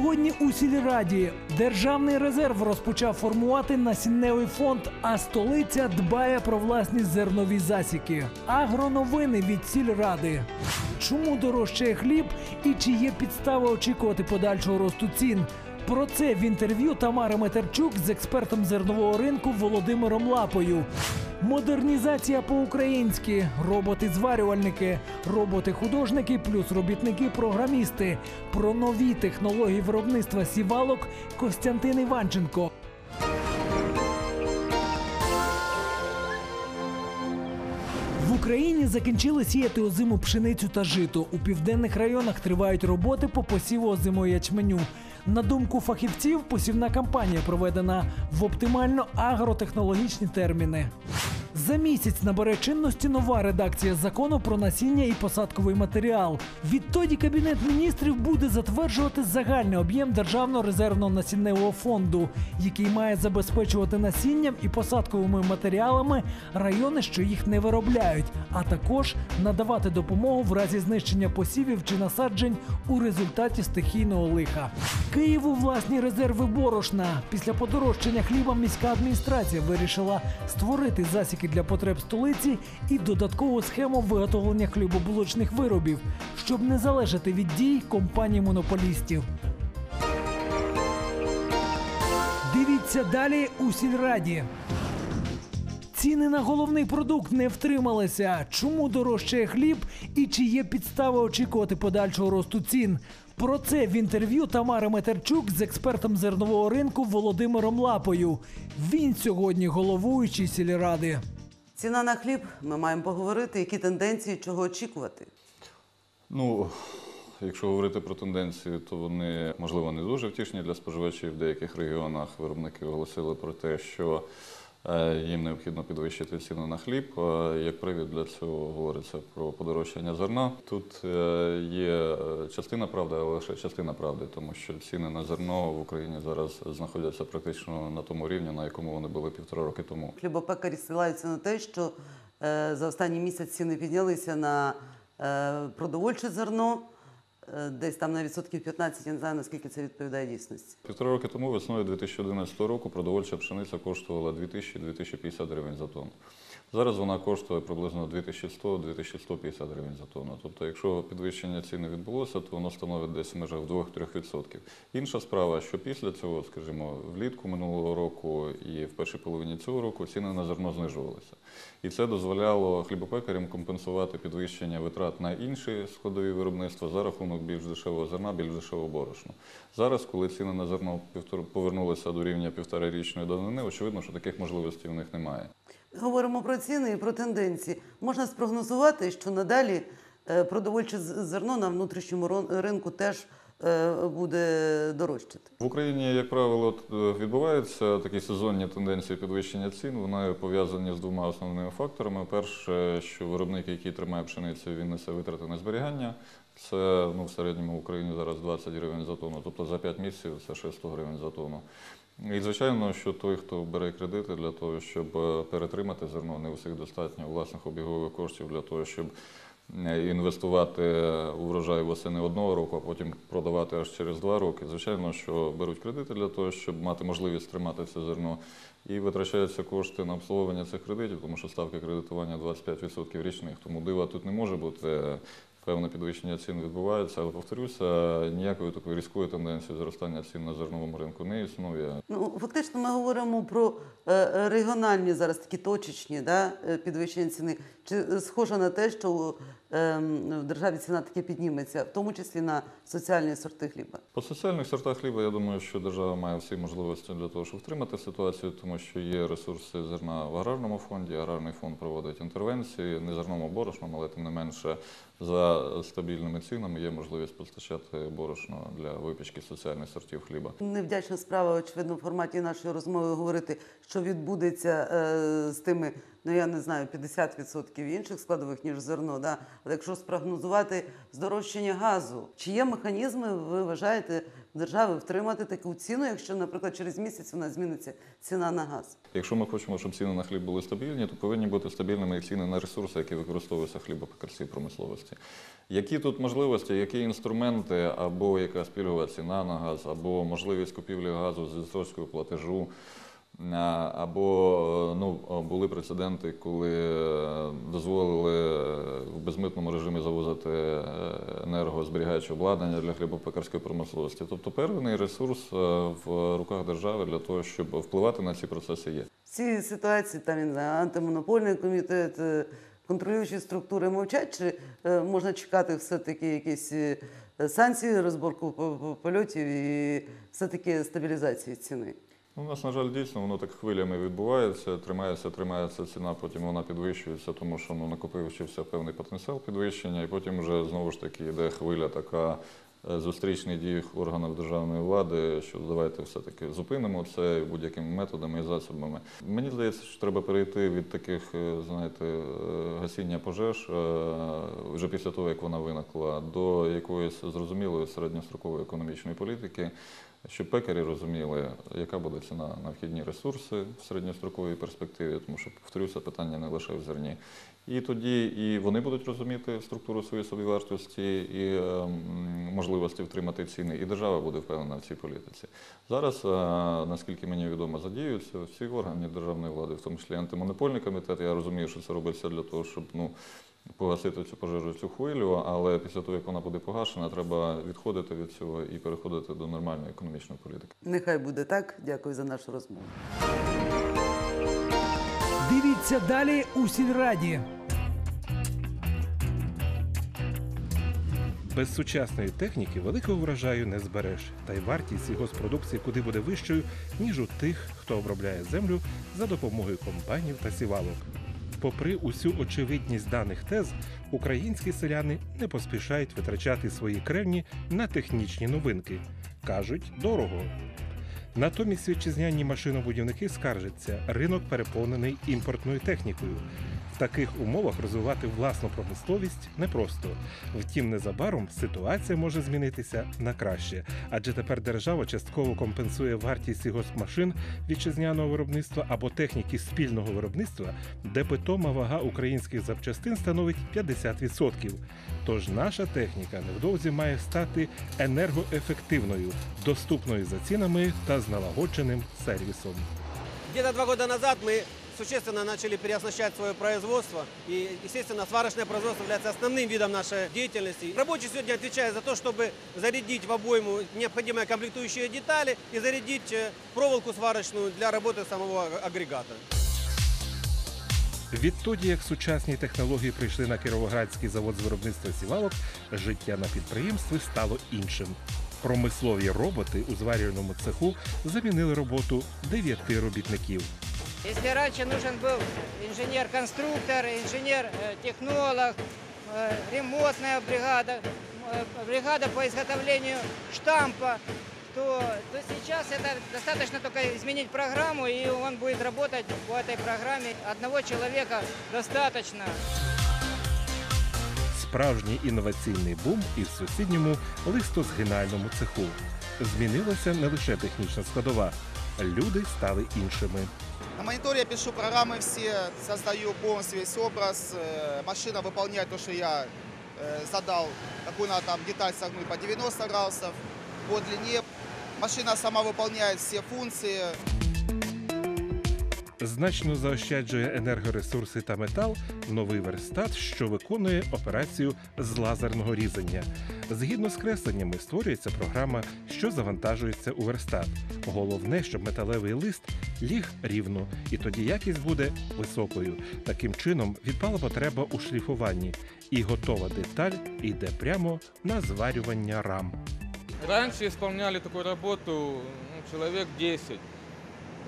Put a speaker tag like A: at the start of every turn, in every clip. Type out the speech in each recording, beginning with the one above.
A: Сьогодні у сільраді державний резерв розпочав формувати насінневий фонд, а столиця дбає про власні зернові засіки. Агроновини від сільради. Чому дорожчає хліб і чи є підстави очікувати подальшого росту цін? Про це в інтерв'ю Тамари Метерчук з експертом зернового ринку Володимиром Лапою. Модернізація по-українськи, роботи-зварювальники, роботи-художники плюс робітники-програмісти. Про нові технології виробництва сівалок Костянтин Іванченко. В Україні закінчили сіяти озиму пшеницю та жито. У південних районах тривають роботи по посіву озимого ячменю. На думку фахівців, посівна кампанія проведена в оптимально агротехнологічні терміни. За місяць набере чинності нова редакція закону про насіння і посадковий матеріал. Відтоді кабінет міністрів буде затверджувати загальний об'єм державного резервного насінневого фонду, який має забезпечувати насінням і посадковими матеріалами райони, що їх не виробляють, а також надавати допомогу в разі знищення посівів чи насаджень у результаті стихійного лиха. Києву власні резерви борошна. Після подорожчання хліба міська адміністрація вирішила створити засіки для потреб столиці і додаткову схему виготовлення хлібобулочних виробів, щоб не залежати від дій компаній монополістів. Дивіться далі у сільраді. Ціни на головний продукт не втрималися. Чому дорожчає хліб і чи є підстави очікувати подальшого росту цін? Про це в інтерв'ю Тамари Метерчук з експертом зернового ринку Володимиром Лапою. Він сьогодні головуючий сільради.
B: Ціна на хліб. Ми маємо поговорити, які тенденції, чого очікувати.
C: Ну, якщо говорити про тенденції, то вони можливо не дуже втішні для споживачів. В деяких регіонах виробники оголосили про те, що їм необхідно підвищити ціну на хліб. Е, Як привід для цього говориться про подорожчання зерна. Тут е, є е, частина правди, але лише частина правди, тому що ціни на зерно в Україні зараз знаходяться практично на тому рівні, на якому вони були півтора роки тому.
B: Хлібопекарі ссилаються на те, що е, за останній місяць ціни піднялися на е, продовольче зерно, е, десь там на відсотків 15, я не знаю, наскільки це відповідає дійсності.
C: Півтора роки тому, весною 2011 року, продовольча пшениця коштувала 2000-2050 гривень за тонну. Зараз вона коштує приблизно 2100-2150 гривень за тонну. Тобто, якщо підвищення ціни відбулося, то воно становить десь в межах 2-3%. Інша справа, що після цього, скажімо, влітку минулого року і в першій половині цього року ціни на зерно знижувалися. І це дозволяло хлібопекарям компенсувати підвищення витрат на інші складові виробництва за рахунок більш дешевого зерна, більш дешевого борошна. Зараз, коли ціни на зерно повернулися до рівня півторарічної давнини, очевидно, що таких можливостей в них немає.
B: Говоримо про ціни і про тенденції. Можна спрогнозувати, що надалі е, продовольче зерно на внутрішньому ринку теж е, буде дорожчати.
C: В Україні, як правило, відбуваються такі сезонні тенденції підвищення цін. Вони пов'язані з двома основними факторами. Перше, що виробник, який тримає пшеницю, він несе витрати на зберігання. Це ну, в середньому в Україні зараз 20 гривень за тонну, тобто за 5 місяців це ще 100 гривень за тонну. І звичайно, що той, хто бере кредити для того, щоб е, перетримати зерно, не у всіх достатньо власних обігових коштів для того, щоб е, інвестувати у врожай восени одного року, а потім продавати аж через два роки. Звичайно, що беруть кредити для того, щоб мати можливість тримати це зерно, і витрачаються кошти на обслуговування цих кредитів, тому що ставки кредитування 25% річних. Тому дива тут не може бути. Певне підвищення цін відбувається, але повторюся, ніякої такої різкої тенденції зростання цін на зерновому ринку не існує.
B: Ну, фактично, ми говоримо про е, регіональні зараз такі точечні да, е, підвищення ціни. Чи е, схоже на те, що е, в державі ціна таки підніметься, в тому числі на соціальні сорти хліба?
C: По соціальних сортах хліба, я думаю, що держава має всі можливості для того, щоб втримати ситуацію, тому що є ресурси зерна в аграрному фонді. Аграрний фонд проводить інтервенції, не зерному борошном, але тим не менше за стабільними цінами є можливість постачати борошно для випічки соціальних сортів хліба.
B: Невдячна справа, очевидно, в форматі нашої розмови говорити, що відбудеться е, з тими, ну я не знаю, 50% відсотків інших складових, ніж зерно. Да? Але якщо спрогнозувати здорожчання газу, чи є механізми, ви вважаєте, держави втримати таку ціну, якщо, наприклад, через місяць вона зміниться ціна на газ?
C: Якщо ми хочемо, щоб ціни на хліб були стабільні, то повинні бути стабільними і ціни на ресурси, які використовуються в хлібопекарській промисловості. Які тут можливості, які інструменти, або яка пільгова ціна на газ, або можливість купівлі газу з відстрочкою платежу, або ну, були прецеденти, коли е, дозволили е, в безмитному режимі завозити е, енергозберігаюче обладнання для хлібопекарської промисловості. Тобто первинний ресурс е, в руках держави для того, щоб впливати на ці процеси є.
B: В цій ситуації там я не антимонопольний комітет, е, контролюючі структури мовчать, чи е, можна чекати все-таки якісь е, санкції, розборку по- по- польотів і все-таки стабілізації ціни?
C: Ну, У нас, на жаль, дійсно воно так хвилями відбувається, тримається, тримається ціна, потім вона підвищується, тому що ну, накопився певний потенціал підвищення, і потім вже знову ж таки йде хвиля така е, зустрічний дій органів державної влади, що давайте все-таки зупинимо це будь-якими методами і засобами. Мені здається, що треба перейти від таких, е, знаєте, е, гасіння пожеж вже після того, як вона виникла, до якоїсь зрозумілої середньострокової економічної політики. Щоб пекарі розуміли, яка буде ціна на вхідні ресурси в середньостроковій перспективі, тому що повторюся, питання не лише в зерні. І тоді і вони будуть розуміти структуру своєї собівартості і е, можливості втримати ціни, і держава буде впевнена в цій політиці. Зараз, е, наскільки мені відомо, задіюються всі органи державної влади, в тому числі антимонопольний комітет. Я розумію, що це робиться для того, щоб ну. Погасити цю пожежу, цю хвилю, але після того, як вона буде погашена, треба відходити від цього і переходити до нормальної економічної політики.
B: Нехай буде так. Дякую за нашу розмову.
A: Дивіться далі у сільраді.
D: Без сучасної техніки великого врожаю не збереш, та й вартість сільгоспродукції куди буде вищою, ніж у тих, хто обробляє землю за допомогою комбайнів та сівалок. Попри усю очевидність даних тез, українські селяни не поспішають витрачати свої кревні на технічні новинки. кажуть, дорого. Натомість вітчизняні машинобудівники скаржаться, ринок переповнений імпортною технікою. Таких умовах розвивати власну промисловість непросто. Втім, незабаром ситуація може змінитися на краще, адже тепер держава частково компенсує вартість сільгоспмашин вітчизняного виробництва або техніки спільного виробництва, де питома вага українських запчастин становить 50%. Тож наша техніка невдовзі має стати енергоефективною, доступною за цінами та з налагодженим сервісом.
E: Где-то два года назад мы существенно начали переоснащать свое производство. И, естественно, сварочное производство является основным видом нашей деятельности. Рабочий сегодня отвечает за то, чтобы зарядить в обойму необходимые комплектующие детали и зарядить э, проволоку сварочную для работы самого агрегата.
D: Відтоді, як сучасні технології прийшли на Кіровоградський завод з виробництва сівалок, життя на підприємстві стало іншим. Промислові роботи у зварювальному цеху замінили роботу дев'яти робітників.
F: Если раньше нужен был инженер-конструктор, инженер-технолог, э, ремонтная бригада, э, бригада по изготовлению штампа, то, то сейчас это достаточно только изменить программу, и он будет работать по этой программе. Одного человека достаточно.
D: Справжній інноваційний бум і в сусідньому листозгинальному цеху. Змінилася не лише технічна складова, люди стали іншими.
G: На мониторе я пишу программы все, создаю полностью весь образ. Э, Машина выполняет то, что я э, задал, какую надо там деталь согнуть по 90 градусов по длине. Машина сама выполняет все функции.
D: Значно заощаджує енергоресурси та метал новий верстат, що виконує операцію з лазерного різання. Згідно з кресленнями створюється програма, що завантажується у верстат. Головне, щоб металевий лист ліг рівно, і тоді якість буде високою. Таким чином відпала потреба у шліфуванні, і готова деталь йде прямо на зварювання рам.
H: Раньше исполняли такую работу ну, человек 10.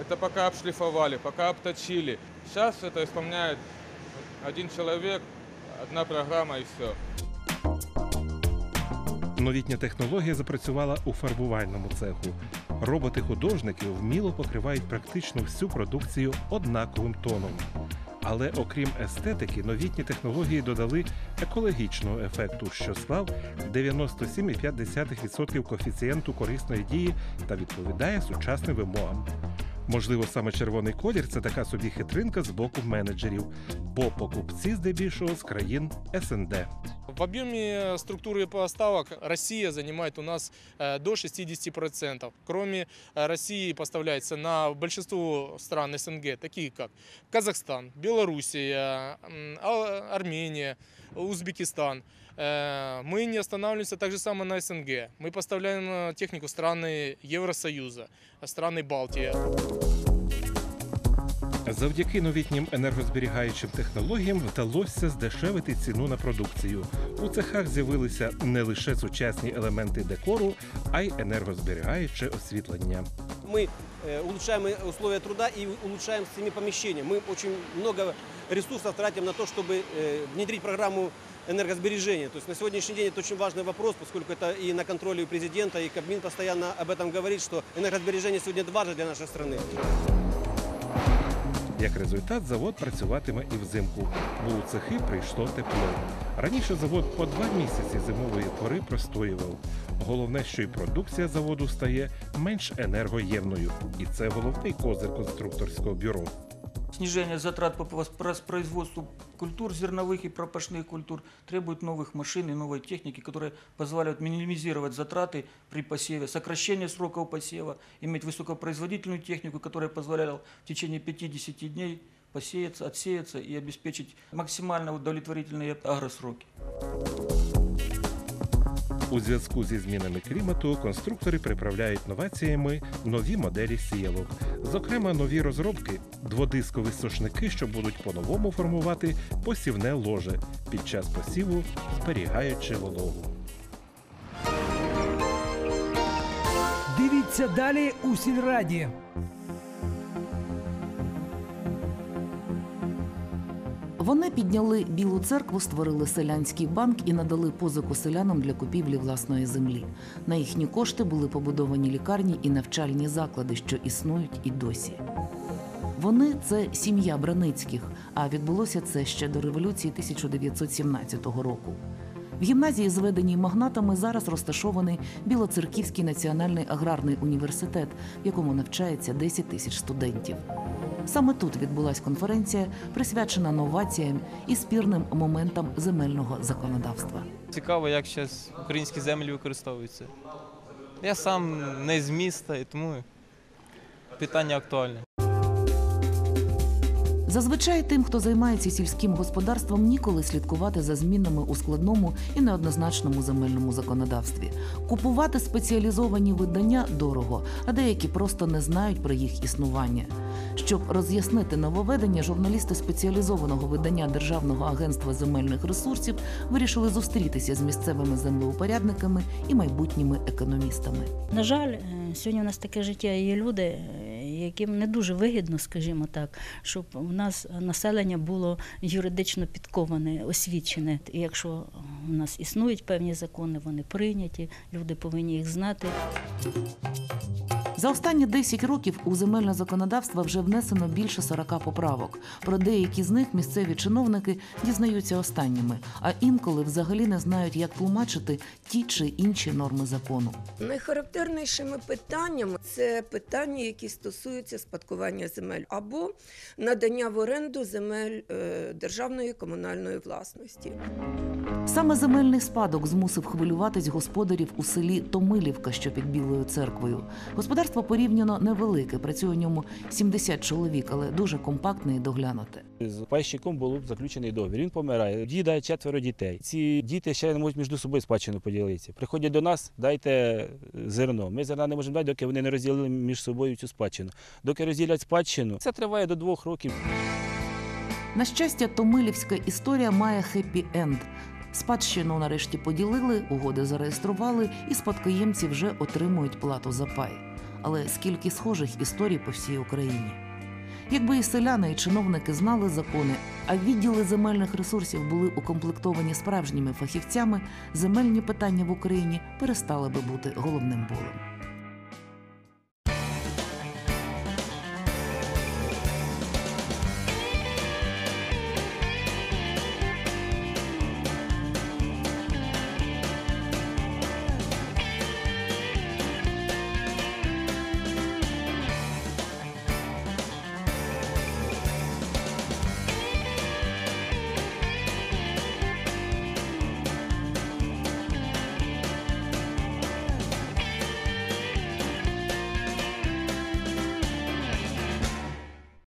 H: Это пока обшлифовали, пока обточили. Сейчас это исполняет один человек, одна программа и все.
D: Новітня технологія запрацювала у фарбувальному цеху. Роботи-художники вміло покривають практично всю продукцію однаковим тоном. Але окрім естетики, новітні технології додали екологічного ефекту, що склав 97,5% коефіцієнту корисної дії та відповідає сучасним вимогам. Можливо, саме червоний колір це така собі хитринка з боку менеджерів, бо покупці здебільшого з країн СНД.
I: В объеме структуры поставок Россия занимает у нас э, до 60%. Кроме э, России поставляется на большинство стран СНГ, такие как Казахстан, Белоруссия, м, А- Армения, Узбекистан. Э, Мы не останавливаемся так же само на СНГ. Мы поставляем э, технику в страны Евросоюза, страны Балтии.
D: Завдяки новітнім енергозберігаючим технологіям вдалося здешевити ціну на продукцію. У цехах з'явилися не лише сучасні елементи декору, а й енергозберігаюче освітлення.
E: Мы э, улучшаем и условия труда и улучшаем сами помещения. Мы очень много ресурсов тратим на то, чтобы э, внедрить программу энергосбережения. То есть на сегодняшний день это очень важный вопрос, поскольку это и на контроле у президента, и Кабмин постоянно об этом говорит, что энергосбережение сегодня важно для нашей страны.
D: Як результат, завод працюватиме і взимку, бо у цехи прийшло тепло. Раніше завод по два місяці зимової пори простоював. Головне, що й продукція заводу стає менш енергоємною, і це головний козир конструкторського бюро.
J: Снижение затрат по производству культур зерновых и пропашных культур требует новых машин и новой техники, которые позволяют минимизировать затраты при посеве, сокращение сроков посева, иметь высокопроизводительную технику, которая позволяла в течение 50 дней посеяться, отсеяться и обеспечить максимально удовлетворительные агросроки.
D: У зв'язку зі змінами клімату конструктори приправляють новаціями нові моделі сіялок. Зокрема, нові розробки дводискові сушники, що будуть по-новому формувати посівне ложе під час посіву, зберігаючи вологу.
A: Дивіться далі у сільраді.
K: Вони підняли Білу церкву, створили селянський банк і надали позику селянам для купівлі власної землі. На їхні кошти були побудовані лікарні і навчальні заклади, що існують і досі. Вони це сім'я Браницьких, а відбулося це ще до революції 1917 року. В гімназії, зведеній магнатами, зараз розташований Білоцерківський національний аграрний університет, в якому навчається 10 тисяч студентів. Саме тут відбулася конференція, присвячена новаціям і спірним моментам земельного законодавства.
L: Цікаво, як зараз українські землі використовуються. Я сам не з міста, і тому питання актуальне.
K: Зазвичай тим, хто займається сільським господарством, ніколи слідкувати за змінами у складному і неоднозначному земельному законодавстві. Купувати спеціалізовані видання дорого, а деякі просто не знають про їх існування. Щоб роз'яснити нововведення, журналісти спеціалізованого видання Державного агентства земельних ресурсів вирішили зустрітися з місцевими землеупорядниками і майбутніми економістами.
M: На жаль, е, сьогодні у нас таке життя є люди, е, яким не дуже вигідно, скажімо так, щоб у нас населення було юридично підковане, освічене. І якщо у нас існують певні закони, вони прийняті, люди повинні їх знати.
K: За останні 10 років у земельне законодавство вже внесено більше 40 поправок. Про деякі з них місцеві чиновники дізнаються останніми, а інколи взагалі не знають, як тлумачити ті чи інші норми закону.
N: Найхарактернішими питаннями це питання, які стосуються спадкування земель або надання в оренду земель е, державної комунальної власності.
K: Саме земельний спадок змусив хвилюватись господарів у селі Томилівка, що під Білою церквою. Господарство порівняно невелике, працює у ньому 70 чоловік, але дуже компактне і доглянуте.
O: З пайщиком був заключений договір. Він помирає. Діда четверо дітей. Ці діти ще не можуть між собою спадщину поділитися. Приходять до нас, дайте зерно. Ми зерна не можемо дати, доки вони не розділили між собою цю спадщину. Доки розділять спадщину, це триває до двох років.
K: На щастя, Томилівська історія має хеппі-енд. Спадщину нарешті поділили, угоди зареєстрували, і спадкоємці вже отримують плату за пай. Але скільки схожих історій по всій Україні. Якби і селяни, і чиновники знали закони, а відділи земельних ресурсів були укомплектовані справжніми фахівцями, земельні питання в Україні перестали би бути головним болем.